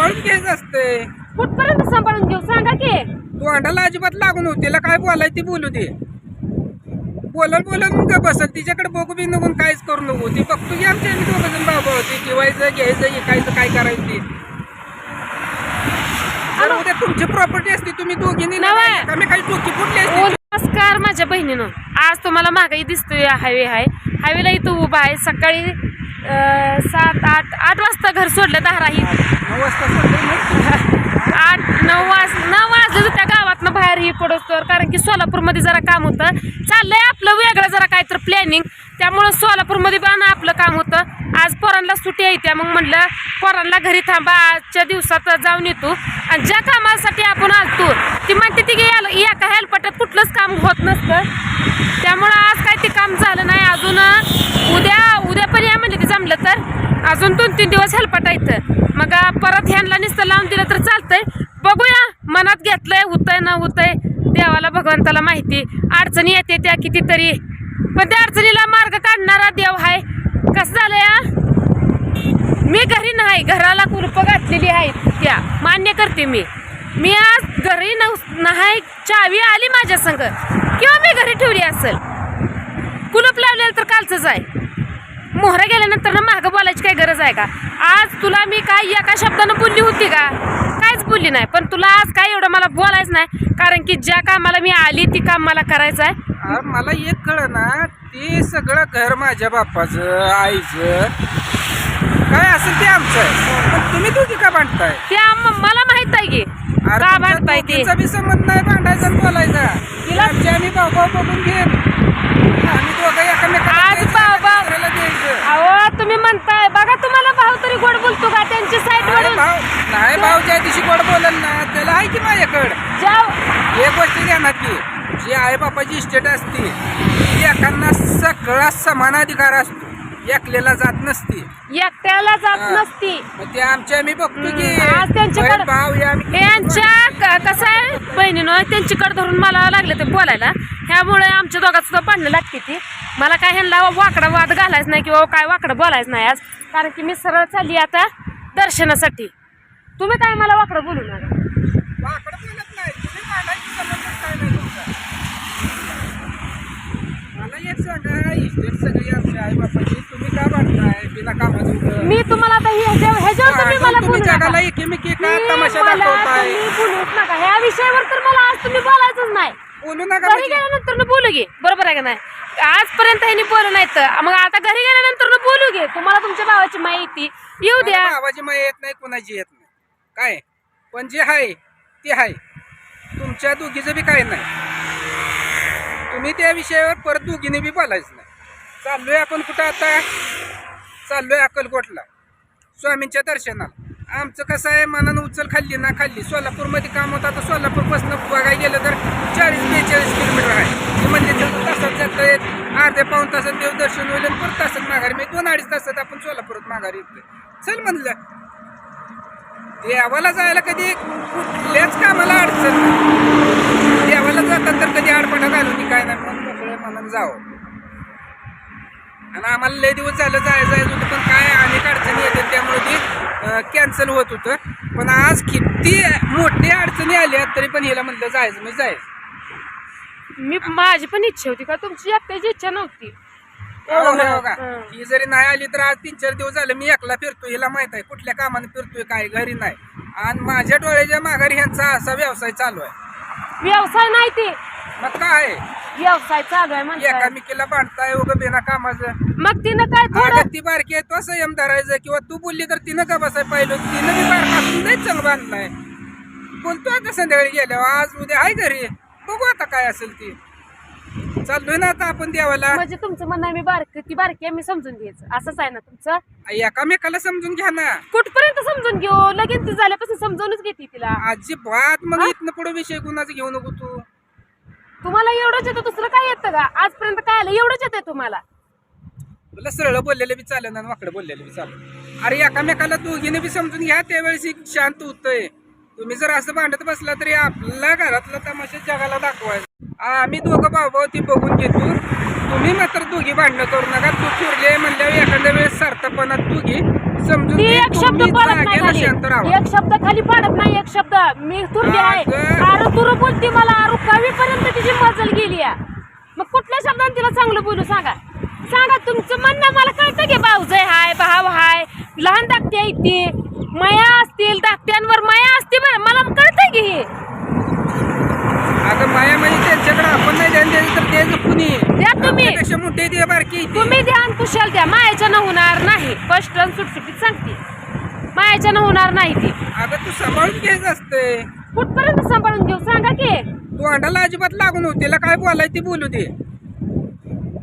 सांभाळून घ्यायचं असतंय. कुठपर्यंत सांभाळून घेऊ? सांगा की. तोंडाला अजिबात लागून होती तिला काय बोलाय ती बोलू दे. बोलत बोलत मग बसल. तिच्याकडे बघू बी नको काहीच करू नको. ती बघतो की आमच्या आम्ही दोघं जण बाबा होती. ठेवायचं घ्यायचं ऐकायचं काय करायचं ते. जर उद्या तुमची प्रॉपर्टी असते. तुम्ही दोघींनी नव्हे. आम्ही काही टोकी फुटली ओ, असते. नमस्कार माझ्या बहिणीनं. आज तुम्हाला मागाई दिसतोय हायवे आहे हायवेला इथं उभा आहे. सकाळी सात आठ आठ वाजता घर सोडलं धाराही नऊ वाजता सोडलं. आठ नऊ वाज नऊ वाजले त्या गावातनं बाहेर ही पडोस्तोवर कारण की सोलापूरमध्ये जरा काम होतं. चाललंय आपलं वेगळं जरा काहीतरी प्लॅनिंग त्यामुळं सोलापूरमध्ये पण आपलं काम होतं. आज पोरांना सुट्टी आहे त्या मग म्हणलं पोरांना घरी थांबा आजच्या दिवसात जाऊन येतो आणि ज्या कामासाठी आपण आलतो ती म्हणते ती की याला- एका हेलपटात कुठलंच काम होत नसतं. त्यामुळं आज काय ते काम झालं नाही. अजून उद्या उद्या पण या म्हणले ते जमलं तर. अजून दोन तीन दिवस हेलपटा येतं मग परत ह्यांना नुसतं लावून दिलं तर बघूया मनात घेतलंय होतंय न होतंय. देवाला भगवंताला माहिती. अडचणी येते त्या कितीतरी. पण त्या अडचणीला मार्ग काढणारा देव आहे. कसं झालं या मी घरी नाही. घराला कुलप घातलेली आहेत त्या. मान्य करते मी. मी आज घरी नाही. चावी आली माझ्या संग. किंवा मी घरी ठेवली असेल. कुलूप लावलेलं तर कालचंच आहे. मोहरा गेल्यानंतर ना मागं बोलायची काय गरज आहे का? आज तुला मी काय एका शब्दानं बोलली होती का? बोलली नाही. पण तुला आज काय एवढं मला बोलायचं नाही? कारण की ज्या कामाला मी आली ती काम मला करायचं आहे. अरे मला एक कळ ना ते सगळं घर माझ्या बाप्पाचं आईचं. काय असेल ते आमचं आहे. पण तुम्ही दोघी का बांधताय त्या म- मला माहीत आहे की. अरे का तुमच्या भांडताय ते? दोघींचा बी संबंध नाही भांडायचा आणि बोलायचा. तिला- आमच्या आम्ही भाऊ भाऊ बघून घे आम्ही दोघं एकमेकाला आज द्यायचं, भाऊ- भाऊ- दुसऱ्याला द्यायचं. अहो तुम्ही म्हणताय. बघा तुम्हाला भाऊ तरी गोड बोलतो का? त्यांची साईड भाऊ नाही भाऊ ज्या दिवशी गोड बोलल ना त्याला आहे की माझ्याकडं? ज्या एक गोष्ट ध्यानात घे जी आई बापाची इस्टेट असते ती एकांना सगळा समान अधिकार असतो. एकलेला जात नसते. एकट्याला जात हा. नसती. मग ते आमच्या आम्ही बघतो की आज त्यांच्याकडं- बहीण भाऊ हे आम्ही हे यांच्या क- कसं आहे? बहिणीनं त्यांची कड धरून मला लागले ते बोलायला. ह्यामुळे आमच्या दोघात सुद्धा भांडणं लागते ती. मला काय ह्यांना वाकडा वाद घालायचं नाही किंवा काय वाकडं बोलायचं नाही आज. कारण की मी सरळ चालली आता दर्शनासाठी. तुम्ही काय मला वाकडं बोलू नका? वाकडं बोलत नाही तुम्ही भांडायची संबंध काय नाही तुमचा मला एक सांगा इस्टेट सगळी आमच्या आई बापाची तुम्ही का भांडताय बिना कामाचं उगं? मी तुम्हाला आता हे- ह्याच्यावर ह्याच्यावर तुम्ही मला तुम्ही बोलू नका जगाला एकीमेकी का मी तमाशा मला दाखवताय. तुम्ही बोलूच नका. ह्या विषयावर तर मला आज तुम्ही बोलायचंच नाही. बोलू नका घरी म्हणजे. गेल्यानंतर न बोलू घे. बरोबर आहे का नाही? आजपर्यंत ह्यांनी बोलू नाही तर मग आता घरी गेल्यानंतर न बोलू घे. तुम्हाला तुमच्या भावाची माहिती येऊ द्या. मला भावाची माय येत नाही कोणाची येत नाही. काय? पण जे आहे ते आहे. तुमच्या दोघीचं बी काय नाही. तुम्ही त्या विषयावर परत दोघीने बी बोलायचं नाही. चाललोय आपण कुठं आता? चाललोय अक्कलकोटला. स्वामींच्या दर्शनाला. आमचं कसं आहे मनानं उचल खाल्ली ना खाल्ली. सोलापूरमध्ये काम होतं आता सोलापूरपासून बघायला गेलं तर चाळीस बेचाळीस किलोमीटर आहे. ते म्हणजे तासात जाता येत अर्ध्या पाऊन तासात देवदर्शन होईल आणि परत तासात माघारी म्हणजे दोन अडीच तासात आपण सोलापूरात माघारी येतोय. चल म्हणलं. देवाला जायला कधी कुठल्याच कामाला अडचण नाही. देवाला जातात तर कधी आडपणा घालून काय नाही मन मोकळं मनानं जावं. आणि आम्हाला लय दिवस झालं जायचं जायचं होतं पण काय अनेक अडचणी येतात त्यामुळे ते कॅन्सल होत होतं. पण आज किती मोठी अडचणी आल्या तरी पण हिला म्हणलं जायचं म्हणजे जायचं. मी माझी पण इच्छा होती का तुमची एकट्याची इच्छा नव्हती. हो, हो हं. ही. जरी नाही आली तर आज तीन चार दिवस झाले मी एकला फिरतो हिला माहीत आहे कुठल्या कामाने फिरतोय काय घरी नाही. आणि माझ्या डोळ्याच्या माघारी ह्यांचा असा व्यवसाय चालू आहे. व्यवसाय नाही ते. मग काय? व्यवसाय चालू आहे म्हणताय एकामेकीला बांधताय उगं बिना कामाचं. मग तिनं काय थोडं अगं ती बारकी आहे तो संयम धरायचं किंवा तू बोलली तर तिनं का बसाय पाहिलं? तिनं बी बारपासून नाही चांगलं बांधलाय. बोलतो आता संध्याकाळी गेल्यावर? आज उद्या आहे घरी. बघू आता काय असेल ती. चाललोय ना आता आपण देवाला. म्हणजे तुमचं म्हणणं आहे मी बारकी ती बारकी आहे मी समजून घ्यायचं. असंच आहे ना तुमचं? एकामेकाला समजून घ्या ना. कुठपर्यंत समजून घेऊ? लगेच ती झाल्यापासून समजूनच घेते तिला. अजिबात मग इथनं पुढे विषय कुणाचं घेऊ नको तू. तुम्हाला एवढंच येतं दुसरं काय येतं का? आजपर्यंत काय आलं? एवढंच येतं तुम्हाला. तुला सरळ बोललेलं बी चालेल आणि वाकडं बोललेलं बी चालेल. अरे एकामेकाला दोघीने बी समजून घ्या त्यावेळेस एक शांत होतंय. तुम्ही जर असं भांडत बसला तरी आपल्या घरातला तमाशा जगाला दाखवायचा. आम्ही दोघं भाऊ ती बघून घेतो. तुम्ही मात्र दोघी भांडणं करू नका. तू फिरले म्हणल्यावर एखाद्या वेळेस सार्थपणात दोघी समजून ती घे, एक शब्द तुम्ही पडत नाही जागेला खाली. शांत राहा एक शब्द खाली पडत नाही एक शब्द. मी तुरली आहे. अगं. अरे तुर बोलती मला. अरे कवीपर्यंत तिची मजल गेली आहे. मग कुठल्या शब्दाने तिला चांगलं बोलू सांगा? सांगा तुमचं म्हणणं मला कळतं की भाऊजय हाय भाव हाय. लहान धाकटे आहेत ती माया असतील धाकट्यांवर माया असते बरं मला कळतंय की हे. आता माया म्हणजे त्यांच्याकडे आपण नाही ध्यान द्यायचं तर द्यायचं कुणी? द्या तुम्ही. आपल्यापेक्षा मोठे ते बारकी. तुम्ही ध्यान कुशल द्या. मायाच्यानं होणार नाही. स्पष्ट आणि सुटसुटीत सांगते. मायाच्यानं होणार नाही ती. अगं तू सांभाळून घ्यायचं असते कुठपर्यंत सांभाळून घेऊ? सांगा की. तू अंडाला अजिबात लागून होते तिला काय बोलायचं ते बोलू दे.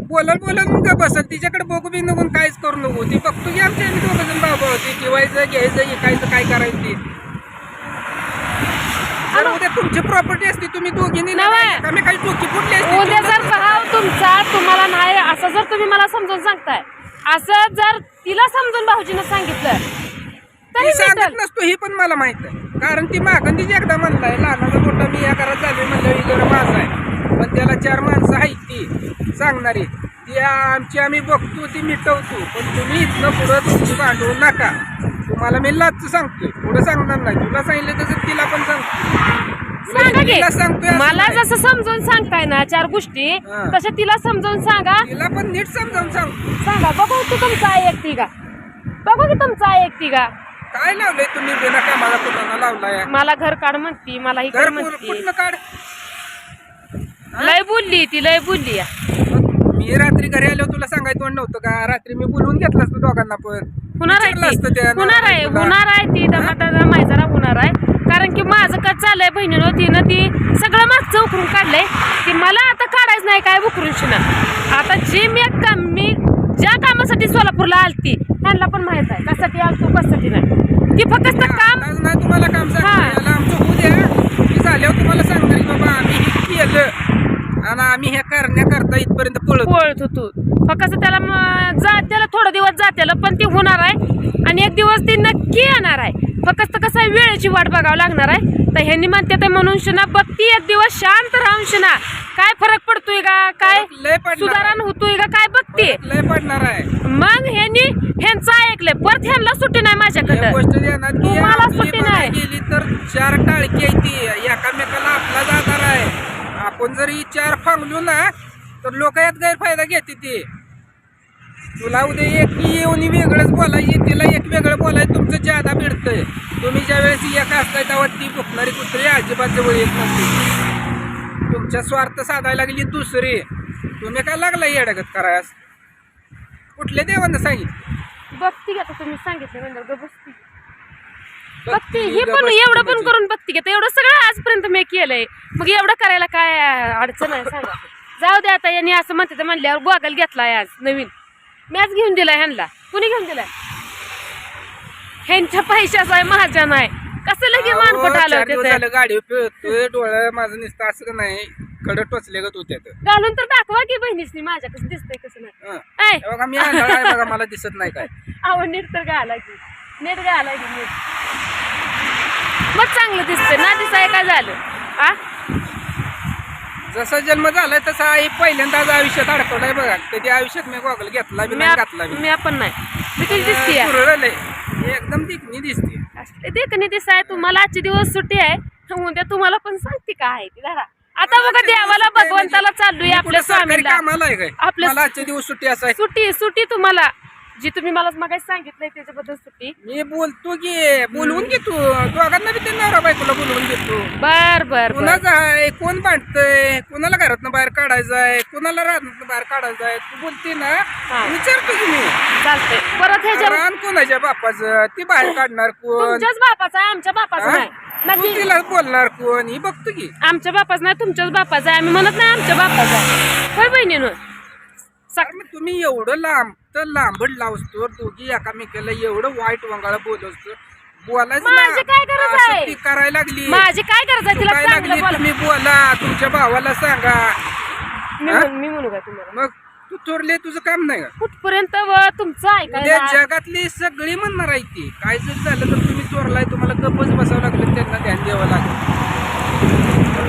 बोलत बोलत मग बसल? तिच्याकडे बघू बी नको काहीच करू नको. ती बघतो की आमच्या आम्ही दोघं जण बाबा होते. ठेवायचं घ्यायचं ऐकायचं काय करायचं ते. तुमची प्रॉपर्टी असती तुम्ही दोघींनी नव्हे. आम्ही काही डोकी फुटली असती उद्या जर भाव तुमचा तुम्हाला नाही असं जर तुम्ही मला समजून सांगताय असं जर तिला समजून भाऊजीनं सांगितलं तरी सांगत भेटल. नसतो हे पण मला माहीत आहे. कारण ती मागंदीच एकदा म्हणलाय लहानाचा मोठा मी या घरात झालोय म्हणलं ही घर माझा आहे. पण त्याला चार माणसं आहेत ती सांगणारी. ती आमची आम्ही बघतो ती मिटवतो. पण तुम्ही इथनं पुढं तुमची भांडवू नका. तुम्हाला मी लाच सांगतोय. पुढं सांगणार नाही. तुला सांगितलं तसं तिला पण सांगतो सांगा तिला सांगतोय की असं मला नाही. जसं समजून सांगताय ना चार गोष्टी हा. तशा तिला समजावून सांगा. तिला पण नीट समजावून सांगतो सांगा बघू तू तुमचं ऐकती का? बघू की तुमचं ऐकती का? काय लावलंय तुम्ही बिना कामाला कुणाला लावलाय? मला घर काढ म्हणती मला घर इकडे कुठं म्हणती कुठलं काढ? लय बोलली ती लय बोलली मी रात्री घरी आलो तुला सांगायचं पण नव्हतं का? रात्री मी बोलवून घेतलं असतं दोघांना पण. होणार विचारलं आहे असतं ती त्या होणार आहे. होणार आहे ती. दमादा मायजरा होणार आहे. कारण की माझं कच चाललंय बहिणीनं तिनं ती सगळं मागचं उकरून काढलंय. की मला आता काढायचं नाही काय उकरून शिना आता जे मी एक काम मी ज्या कामासाठी सोलापूरला आलती त्यांना पण माहीत आहे कशासाठी आलतो कशासाठी नाही. ती फक्त काम नाही तुम्हाला काम हा. याला आमचं होऊ द्या मी झाल्यावर तुम्हाला सांगणार की बाबा आम्ही हे केलं. आणि आम्ही हे करण्याकरता इथपर्यंत पळत पळत होतो. फक्त त्याला म- जा त्याला थोडं दिवस जात्याला पण ती होणार आहे. आणि एक दिवस ती नक्की येणार आहे. फक्त कसं आहे वेळेची वाट बघावं लागणार आहे. तर ह्यांनी म्हणते ते म्हणून शिना बघती एक दिवस शांत राहून शिना. काय फरक पडतोय का? काय सुधारण होतोय का? काय बघते? लय पडणार आहे. मग ह्यांनी ह्यांचं ऐकलंय. परत ह्यांना सुट्टी नाही माझ्याकडं. तुम्हाला सुट्टी नाही. गेली तर चार टाळकी ती. एकामेकाला आपला आपण जरी चार फांगलो ना तर लोक यात गैरफायदा घेते ते. तुला उद्या एक येऊन वेगळंच बोलायची तिला एक वेगळं बोलायचं तुमचं जादा भिडतंय. तुम्ही ज्या वेळेस एक असताय तेव्हा ती भुकणारी कुत्री अजिबात जवळ येत नसते. तुमच्या स्वार्थ साधायला लागली दुसरी. तुम्ही काय लागला येडगत करायस कुठल्या देवानं सांगितलं? बघती का आता तुम्ही सांगितलं म्हणजे बसती. बघती बघती, हे पण एवढं पण. करून बघती का एवढं सगळं आजपर्यंत मी केलंय. मग एवढं करायला काय अडचण आहे सांगा. जाऊ दे आता यांनी असं म्हणते तर म्हणल्यावर गोगल घेतलाय आज नवीन. मॅच घेऊन दिलाय ह्यांना. कुणी घेऊन दिलाय? ह्यांच्या पैशाचा आहे माझ्या नाही. कसं लगे मानपट आलं गाडी डोळं माझं नुसतं असं नाही कडे टोचले गत होत्या तर. घालून तर दाखवा की बहिणीसनी माझ्या कसं दिसतंय कसं नाही. बघा मी आहे बघा मला दिसत नाही काय. अहो नीट तर घाला की. नीट घाला की नीट. मग चांगलं दिसतंय. ना दिसाय काय झालं? आ? जसा जन्म झालाय तसा आई पहिल्यांदाच आयुष्यात अडकवलाय बघा. कधी आयुष्यात मी गॉगल घेतला बी नाही घातला बी मी आपण नाही. मी कशी कुरळलंय. एकदम दिखणी दिसते असले देखणी दिसाय तुम्हाला आजचे दिवस सुट्टी आहे. उद्या तुम्हाला पण सांगते का आहे ती धरा आता बघा देवाला भगवंताला चाललोय आपल्या स्वामीला. कामाला आहे काय? आपल्या- मला आजचे दिवस सुट्टी असाय. सुट्टी सुट्टी तुम्हाला. जी तुम्ही मला मग सांगितलंय त्याच्याबद्दल सुट्टी. मी बोलतो की बोलवून घेतो दोघांना बी ते नवरा बायकोला बोलवून घेतो बर बर बर. कुणाचं आहे? कोण भांडतंय? कुणाला घरातनं बाहेर काढायचं आहे? कुणाला रानातनं बाहेर काढायचं आहे? तू बोलते ना. विचारतो की मी. चालतंय. परत ह्याच्या रान कोणाच्या बापाचं? ती बाहेर काढणार कोण? तुमच्याच बापाचा आहे आमच्या बापाचा हा? नाही. तू तिला बोलणार कोण? ही बघतो की. आमच्या बापाचा नाही तुमच्याच बापाचा आहे. आम्ही म्हणत नाही आमच्या बापाचा आहे. होय बहिणीनं? मग तुम्ही एवढं लांब तर लांबड लावतो दोघी एकामेकाला एवढं वाईट वंगाळा बोलवतो. बोलायचं. माझी काय गरज असं आहे? ती करायला लागली. माझी काय गरज आहे? तिला काय चांगलं लागली बोला. तुम्ही बोला तुमच्या भावाला सांगा. मी हा? म्हण- मी म्हणू का तुम्हाला? मग तू चोरले तुझं काम नाही का? कुठपर्यंत व तुमचं उद्या ऐकायला जगातली सगळी म्हणणार आहे ती. काय जर झालं तर तुम्ही चोरलाय तुम्हाला गप्पच बसावं लागलं त्यांना ध्यान द्यावं लागेल.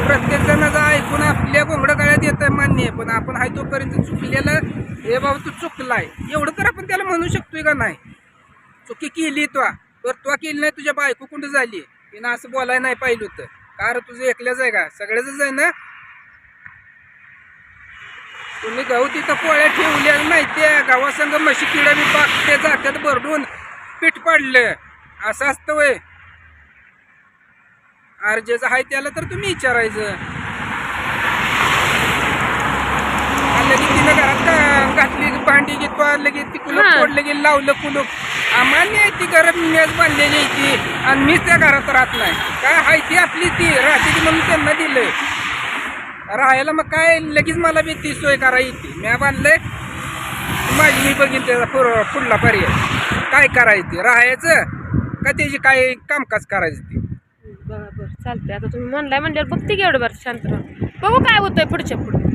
प्रत्येक जणाचं ऐकून आपल्या गोंगड गळ्यात आहे मान्य पण आपण हाय तोपर्यंत चुकलेलं हे बाबा तू चुकलाय. एवढं तर आपण त्याला म्हणू शकतोय का नाही? चुकी केली त्वा तर त्वा केली नाही तुझ्या बायको कुठं झाली. तिनं असं बोलायला नाही पाहिलं होतं. कार तुझं एकल्याच आहे का? सगळ्याच आहे ना? तुम्ही गहू तिथं पोळ्या ठेवल्या नाही त्या गावासंग म्हशी किडा बी पाकते जात्यात भरडून पीठ पाडलं. असं असतं वय. अर्जेचं आहे त्याला तर तुम्ही विचारायचं. लगेच तिनं घरात का घातली भांडी घेतो लगेच ती कुलूप हा. फोडलं गेलं लावलं कुलूप. आम्हाला ती घरात मेज बांधलेली ती आणि मीच त्या घरात राहत नाही. काय आहे ती आपली ती राहते ती म्हणून त्यांना दिलंय राहायला मग काय लगेच मला बी ती सोय करा येते मी बांधलंय. माझी मी बघीन त्याचा पुर- पुढला पर्याय. काय करायचं राहायचं? का त्याची काय कामकाज करायचं ते? चालतंय. आता तुम्ही म्हणलाय म्हणल्यावर बघते की एवढं बरं शांत बघू काय होतंय पुढच्या पुढे.